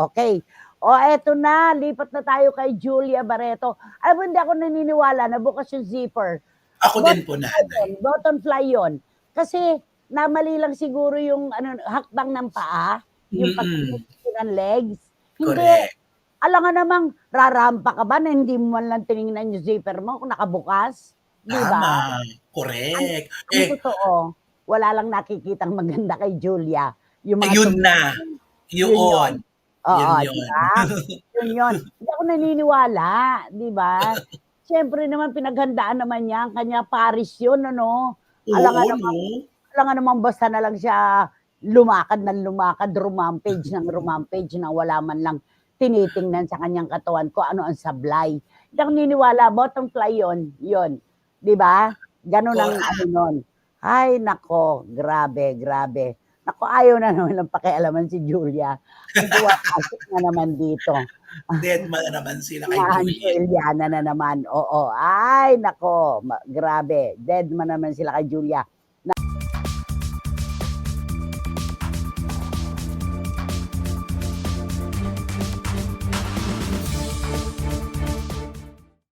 Okay. O eto na, lipat na tayo kay Julia Barreto. Alam mo, hindi ako naniniwala na bukas yung zipper. Ako din po, nanay. Ayun, bottom fly yon. Kasi namali lang siguro yung ano, hakbang ng paa, yung pagkakit ng legs. Hindi, Correct. alam nga namang rarampa ka ba na hindi mo man lang tinignan yung zipper mo kung nakabukas? Di ba? Tama. Correct. Ang Eh, totoo, wala lang nakikitang maganda kay Julia. Yung mga ayun na. Yun Yun. Oo, Yun di yun. ba? Yun yun. Hindi ako naniniwala, di ba? Siyempre naman pinaghandaan naman niya, ang kanya Paris yun, ano? Alam nga naman, no? alam nga naman basta na lang siya lumakad ng lumakad, rumampage ng rumampage na wala man lang tinitingnan sa kanyang katawan ko ano ang sablay. Hindi ako naniniwala, bottom fly yun, yun. Di ba? Ganun ang ano nun. Ay, nako, grabe, grabe. Nako, ayaw na naman ng pakialaman si Julia. Ang tuwasik na naman dito. Dead man na naman sila kay Julie. Eliana na naman. Oo. Ay, nako. Grabe. Dead man naman sila kay Julia.